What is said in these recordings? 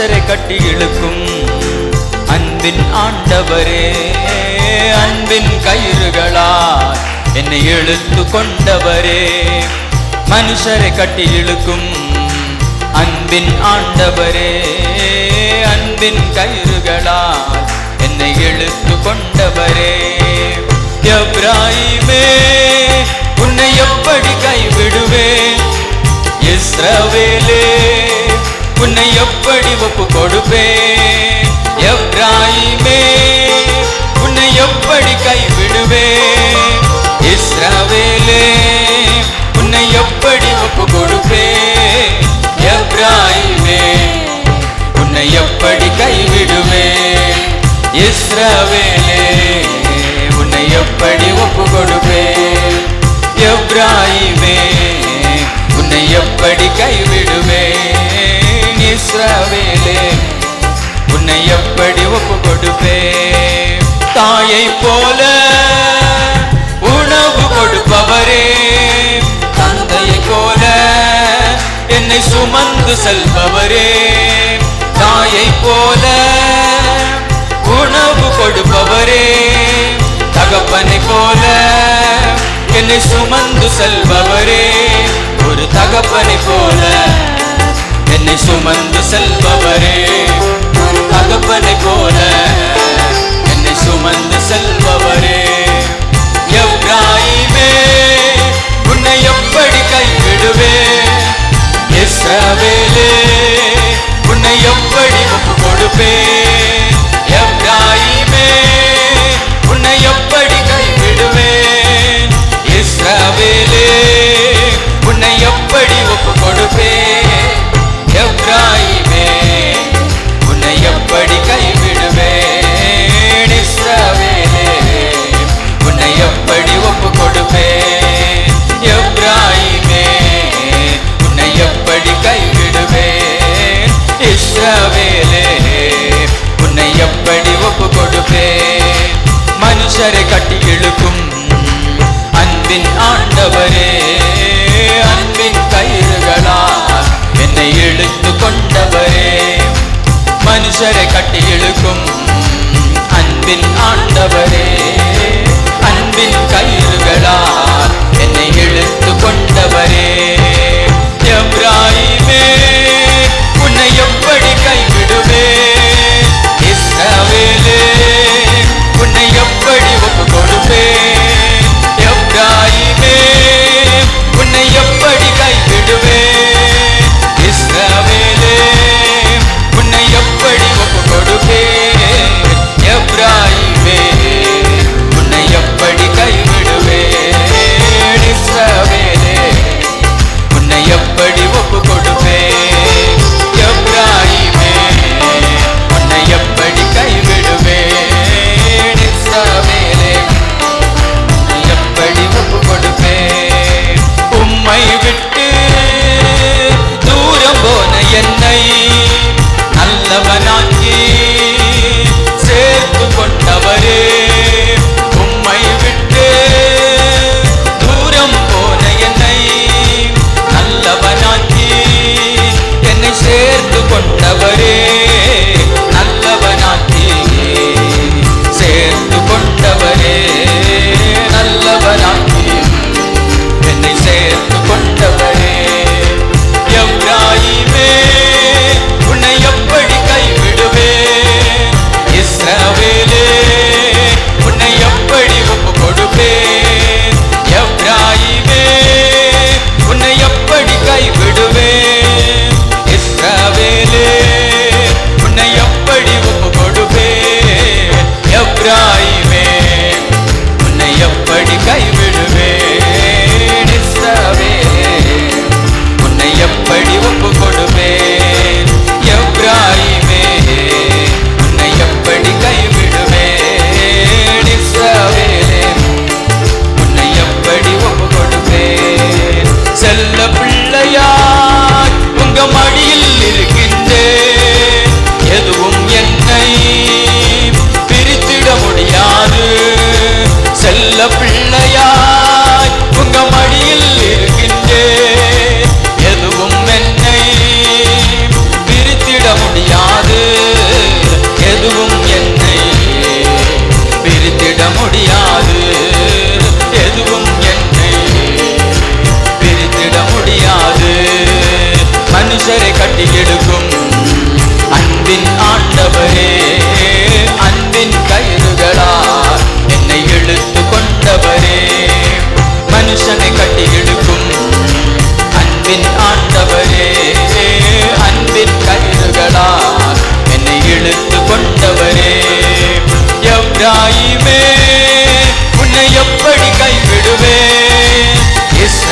மனுஷரை கட்டி இழுக்கும் அன்பின் ஆண்டவரே அன்பின் கயிறுகளால் என்னை இழுத்து கொண்டவரே. மனுஷரை கட்டி இழுக்கும் அன்பின் ஆண்டவரே அன்பின் கயிறுகளால் என்னை இழுத்து கொண்டவரே. ஒப்பு கொடுப்பே. தாயை போல உணவு கொடுப்பவரே. தந்தையை போல என்னை சுமந்து செல்பவரே. தாயை போல உணவு கொடுப்பவரே. தகப்பனை போல என்னை சுமந்து செல்பவரே. ஒரு தகப்பனை போல என்னை சுமந்து செல்பவரே. தகப்பனை போல என்னை சுமந்து செல்பவரே. எவ்வாறு மனுஷரை கட்டி இழுக்கும் அன்பின் ஆண்டவரே அன்பின் கயிறுகளால் என்னை இழுத்து கொண்டவரே. மனுஷரை கட்டி இழுக்கும் அன்பின் ஆண்டவரே அன்பின் கயிறுகளால் என்னை இழுத்து கொண்டவரே. எப்ராயிமே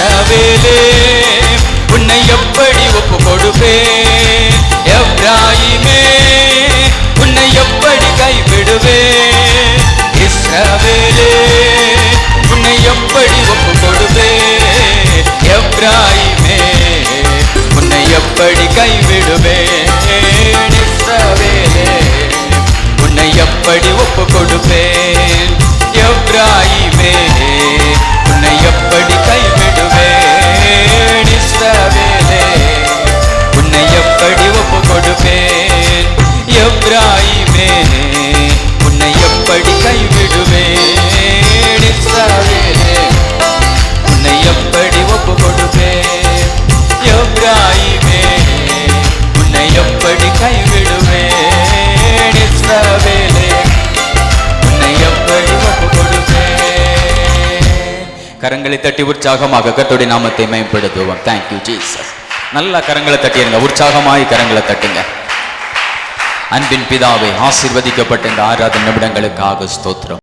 இஸ்ரவேலே உன்னை எப்படி ஒப்பு கொடுப்பேன் எப்ராயிமே உன்னை எப்படி கைவிடுவேன்? இஸ்ரவேலே உன்னை எப்படி ஒப்பு கொடுப்பேன் எப்ராயிமே உன்னை எப்படி கைவிடுவேன்? இஸ்ரவேலே உன்னை எப்படி ஒப்பு கொடுப்பேன் எப்ராயிமே உன்னை எப்படி கைவிடுவேன் இஸ்ரவேலே உன்னை எப்படி ஒப்பு கொடுப்பேன் எப்ராயிமே உன்னை எப்படி கைவிடுவேன்? இஸ்ரவேலே கரங்களை தட்டி உற்சாகமாக கர்த்தருடைய நாமத்தை மேம்படுத்துவோம். தேங்க்யூ ஜீசஸ் நல்லா கரங்களை தட்டிடுங்க உற்சாகமாய் கரங்களை தட்டுங்க. அன்பின் பிதாவை ஆசிர்வதிக்கப்பட்ட இந்த ஆராதனை நிமிடங்களுக்காக ஸ்தோத்திரம்.